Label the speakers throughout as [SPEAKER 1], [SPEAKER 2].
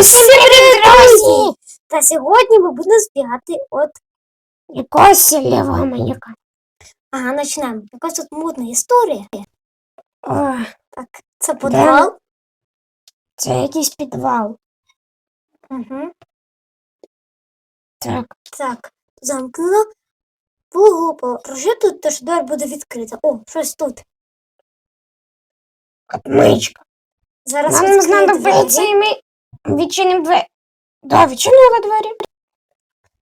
[SPEAKER 1] Всім привіт, друзі! Та сьогодні ми будемо збігати от
[SPEAKER 2] Якогось лівого маньяка.
[SPEAKER 1] ага, почнемо. Якась тут модна історія.
[SPEAKER 2] О,
[SPEAKER 1] Так, це підвал.
[SPEAKER 2] це якийсь підвал.
[SPEAKER 1] Угу.
[SPEAKER 2] Так,
[SPEAKER 1] Так, замкнула. Погопала. Прожи тут, тож двері буде відкрита. О, щось тут.
[SPEAKER 2] отмичка.
[SPEAKER 1] Зараз
[SPEAKER 2] Нам знадобиться
[SPEAKER 1] двері.
[SPEAKER 2] і ми відчинимо двері. Да, відчинили двері.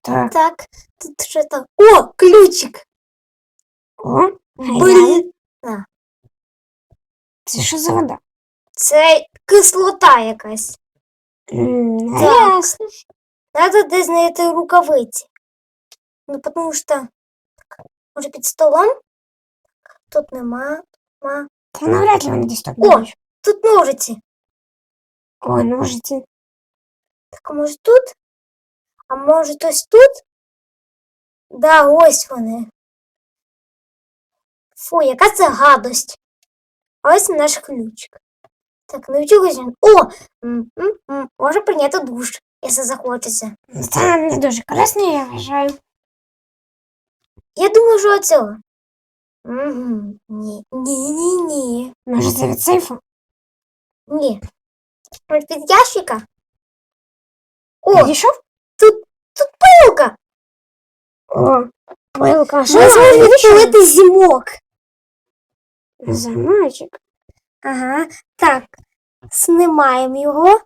[SPEAKER 2] Так,
[SPEAKER 1] Так, тут що там. О, ключик!
[SPEAKER 2] о,
[SPEAKER 1] Блін.
[SPEAKER 2] це що за вода?
[SPEAKER 1] Це кислота якась.
[SPEAKER 2] М,
[SPEAKER 1] Так.
[SPEAKER 2] Ясно.
[SPEAKER 1] Надо десь знайти рукавиці. Ну, потому що, може, під столом? Тут нема. нема.
[SPEAKER 2] Та навряд ли вони десь так
[SPEAKER 1] О!
[SPEAKER 2] будуть.
[SPEAKER 1] Тут ножиці.
[SPEAKER 2] О, ножиці.
[SPEAKER 1] Так, може тут? А може ось тут? Да, ось вони. Фу, яка це гадость. А ось наш ключик. Так, ну чого ж він? О! М, м, м, Може прийняти душ, якщо захочеться.
[SPEAKER 2] Це не дуже корисно, я вважаю.
[SPEAKER 1] Я думаю, що оцього. Угу. Ні, ні, ні, ні.
[SPEAKER 2] Може, це від сейфу?
[SPEAKER 1] Ні. Може, під ящика? О,
[SPEAKER 2] Підійшов?
[SPEAKER 1] пилка!
[SPEAKER 2] О, пилка. Що
[SPEAKER 1] Ми зможемо відчинити зімок.
[SPEAKER 2] Замочок.
[SPEAKER 1] Ага, так. Знімаємо його.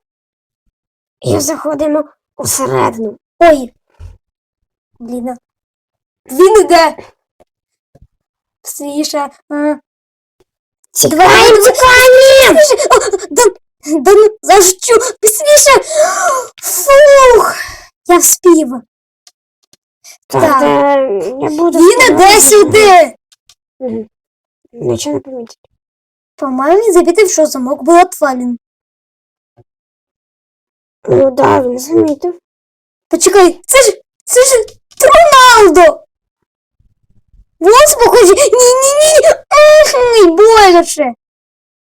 [SPEAKER 2] І заходимо усередину.
[SPEAKER 1] Ой. Блін. Він іде. Свіша.
[SPEAKER 2] Тікаємо, тікаємо!
[SPEAKER 1] Да, ну, за що? Быстріше! Фух! Я вспів.
[SPEAKER 2] Так,
[SPEAKER 1] Так.
[SPEAKER 2] е, буду...
[SPEAKER 1] Він іде сюди.
[SPEAKER 2] Нічого не помітив.
[SPEAKER 1] По-моєму, він замітив, що замок був отвален.
[SPEAKER 2] Ну да, він замітив.
[SPEAKER 1] Почекай, це ж, це ж Роналдо! Волос похожі. Ні-ні-ні! Ай, боляче!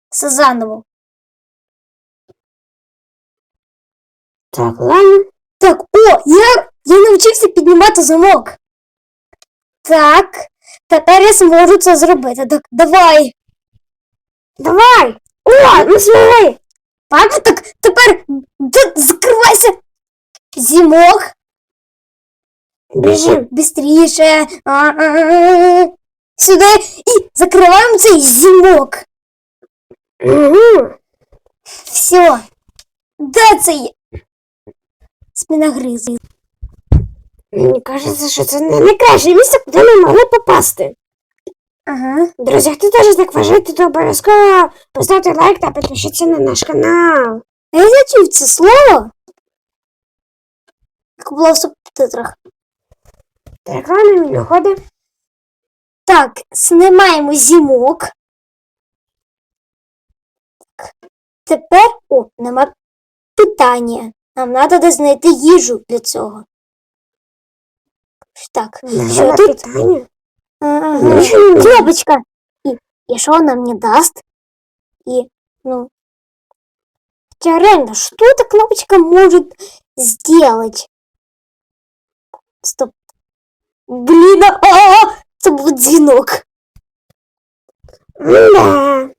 [SPEAKER 1] Все заново.
[SPEAKER 2] Так, ладно.
[SPEAKER 1] Так, о, я, я навчився піднімати замок. Так, тепер я зможу це зробити. Так, давай.
[SPEAKER 2] Давай! О, ну змогли!
[SPEAKER 1] Так, так, тепер д- закривайся. Зімок.
[SPEAKER 2] Біжим.
[SPEAKER 1] Быстріше. А-а-а. Сюди і закриваємо цей зімок.
[SPEAKER 2] Угу.
[SPEAKER 1] Все. Де це є? Спіногризи.
[SPEAKER 2] Мені кажеться, що це не найкраще місце, куди ми могли попасти.
[SPEAKER 1] Ага.
[SPEAKER 2] Друзі, хто теж так вважаєте, то обов'язково поставте лайк та підпишіться на наш канал.
[SPEAKER 1] А я зачув це слово. Як було в субтитрах.
[SPEAKER 2] Реклама міноходи.
[SPEAKER 1] Так, знімаємо зімок. Тепер, о, нема питання. Нам треба де знайти їжу для цього. Так, що
[SPEAKER 2] Нема
[SPEAKER 1] тут?
[SPEAKER 2] питання.
[SPEAKER 1] Ага.
[SPEAKER 2] Нічого не
[SPEAKER 1] Кнопочка. И, и что она мне даст? И, ну... Хотя реально, что эта кнопочка может сделать? Стоп. Блин, а, а, а, это был дзвінок.
[SPEAKER 2] Да.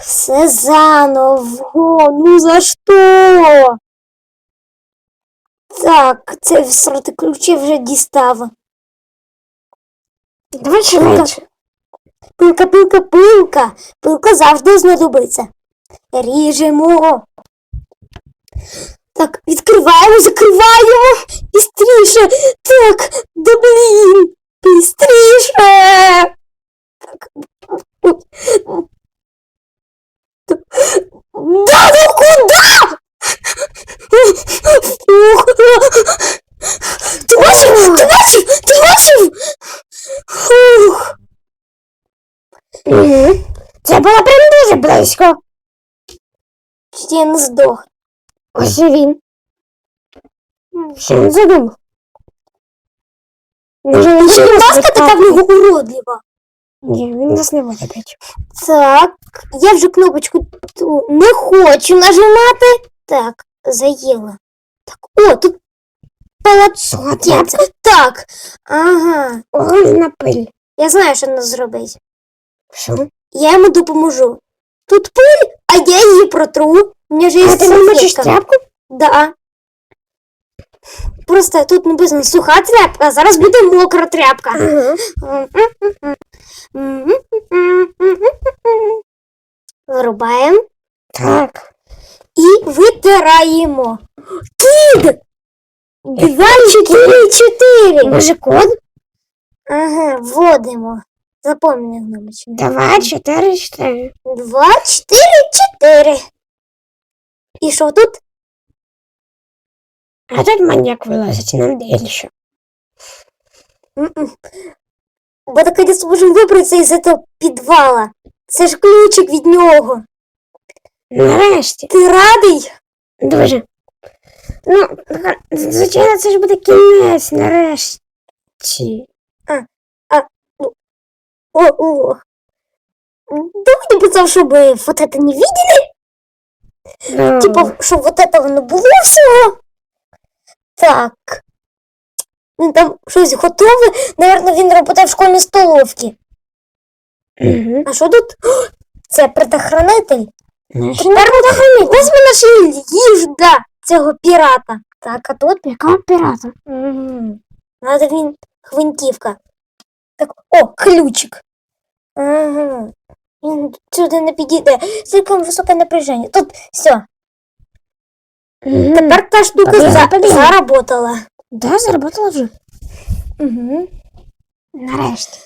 [SPEAKER 1] Все заново. Ну за що? Так, це всрати ключі вже дістав.
[SPEAKER 2] Давай швидше.
[SPEAKER 1] Пилка, пилка, пилка. Пилка завжди знадобиться. Ріжемо. Так, відкриваємо, закриваємо. Бістріше. Так, да блін. Бістріше. Так. Да ну куда? Ух. Ти бачив? Ти бачив? Ти бачив? Фух.
[SPEAKER 2] Угу. Це було прям дуже близько.
[SPEAKER 1] Чи я не здох?
[SPEAKER 2] Ось він. Що він задумав? Може, він ще
[SPEAKER 1] маска
[SPEAKER 2] нас
[SPEAKER 1] така в нього уродлива?
[SPEAKER 2] Ні, він нас не буде бачити.
[SPEAKER 1] Так, я вже кнопочку ту не хочу нажимати. Так, заїла. Так, о, тут.
[SPEAKER 2] Тряпка?
[SPEAKER 1] Так. Ага.
[SPEAKER 2] Огромна пиль.
[SPEAKER 1] Я знаю, що треба зробити.
[SPEAKER 2] Що?
[SPEAKER 1] Я йому допоможу. Тут пиль, а я її протру. У мене ж є
[SPEAKER 2] А ти намочиш
[SPEAKER 1] салфетка.
[SPEAKER 2] тряпку?
[SPEAKER 1] Да. Просто тут написано суха тряпка, а зараз буде мокра тряпка.
[SPEAKER 2] Ага.
[SPEAKER 1] Вирубаємо
[SPEAKER 2] Так.
[SPEAKER 1] і витираємо. Кід! Два, чотири, чотири.
[SPEAKER 2] Може код?
[SPEAKER 1] Ага, вводимо. Запомни гномочку.
[SPEAKER 2] Два, чотири, чотири.
[SPEAKER 1] Два, чотири, чотири. І що тут?
[SPEAKER 2] А тут маньяк вилазить нам дальше.
[SPEAKER 1] М-м. Бо наконец можемо вибратися із цього підвала. Це ж ключик від нього.
[SPEAKER 2] Нарешті.
[SPEAKER 1] Ти радий?
[SPEAKER 2] Дуже. Ну, звичайно, це ж буде кінець, нарешті.
[SPEAKER 1] А, О, о. Давай написав, щоб вот это не видели.
[SPEAKER 2] Ну,
[SPEAKER 1] Типа, щоб вот этого не було всього. Так. Він там щось готове. Наверно, він працює в школьній столовці. А що тут? О, Це предохранитель.
[SPEAKER 2] Наш-
[SPEAKER 1] Тепер ось ми нашли їжу для цього пірата. Так, а тут
[SPEAKER 2] Якого пірата?
[SPEAKER 1] Угу. Надо він гвинтівка. Так, о, ключик. Ага. Він сюди не підійде. Слишком високе напряження. Тут все.
[SPEAKER 2] Мгм.
[SPEAKER 1] Тепер та штука за... заработала.
[SPEAKER 2] Да, заработала вже.
[SPEAKER 1] Угу.
[SPEAKER 2] Нарешті.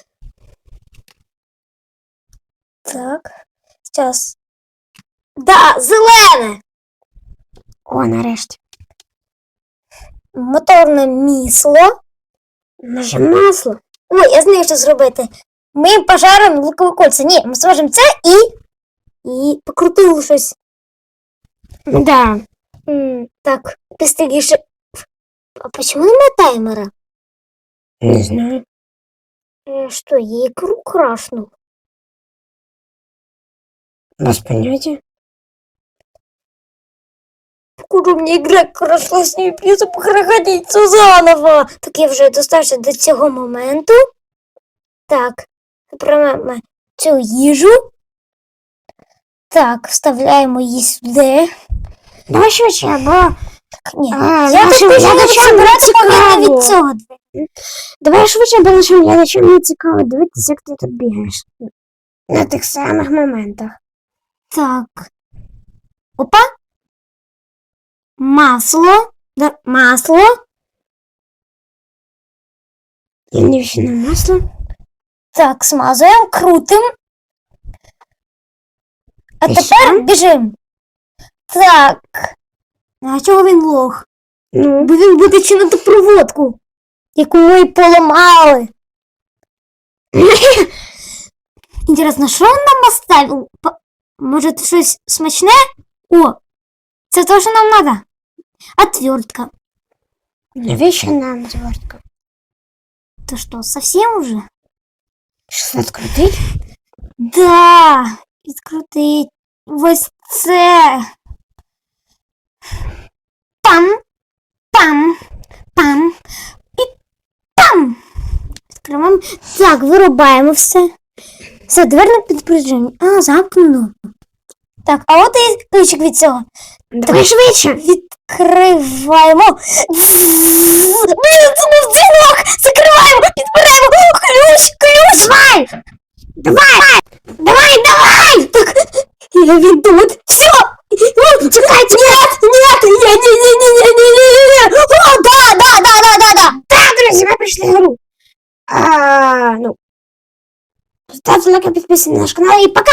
[SPEAKER 1] Так. Сейчас. Да, зелене.
[SPEAKER 2] О, нарешті.
[SPEAKER 1] Моторне місло.
[SPEAKER 2] Може масло?
[SPEAKER 1] Ой, я знаю, що зробити. Ми пожаримо лукове кольця. Ні, ми смажемо це і. І покрутили щось.
[SPEAKER 2] Да.
[SPEAKER 1] М, Так, быстрее. А почему нема таймера?
[SPEAKER 2] Не знаю.
[SPEAKER 1] Э, Что, я игру крашнул?
[SPEAKER 2] Без поняття.
[SPEAKER 1] Куда мне игра крашла, с ней придется проходиться заново. Так я вже достався до цього моменту. Так, прямо цю їжу. Так, вставляємо її сюди.
[SPEAKER 2] Давай швидше, бо
[SPEAKER 1] Так, ні.
[SPEAKER 2] А,
[SPEAKER 1] я
[SPEAKER 2] нашим
[SPEAKER 1] так що брати повинна від цього.
[SPEAKER 2] давай швидше, бо нашим глядачам не цікаво дивитися, як ти тут бігаєш. На тих самих моментах.
[SPEAKER 1] Так. Опа. Масло. Да, масло.
[SPEAKER 2] Я не на масло.
[SPEAKER 1] Так, смазуємо, крутим. А
[SPEAKER 2] І
[SPEAKER 1] тепер
[SPEAKER 2] що?
[SPEAKER 1] біжим. Так. А чого він лох?
[SPEAKER 2] Ну,
[SPEAKER 1] Бо він буде чинити проводку, яку ми поламали. Інтересно, що він нам оставив? По- Може, це щось смачне? О, це те, що нам треба. Отвертка.
[SPEAKER 2] навіщо нам звертка?
[SPEAKER 1] Ты что, совсем уже?
[SPEAKER 2] Що відкрутить?
[SPEAKER 1] Да, відкрутить. Ось це. Пам, пам, пам і пам. Відкриваємо. Так, вирубаємо все. Все, двері на підпруження. А, замкнено. Так, а от і ключик від цього.
[SPEAKER 2] Давай швидше.
[SPEAKER 1] Відкриваємо. Блін, це був дзвінок! Закриваємо, підбираємо. Ключ, ключ! Давай!
[SPEAKER 2] Давай!
[SPEAKER 1] Давай, давай! Так, я він тут. Все! О, Чекайте! Нет, нет! Я, не, не, не, не, не, не, не, не! О, да, да, да, да, да, да!
[SPEAKER 2] Так, друзі, ми прийшли в гру. А, ну. Ставте лайк, підписуйтесь на наш канал і пока!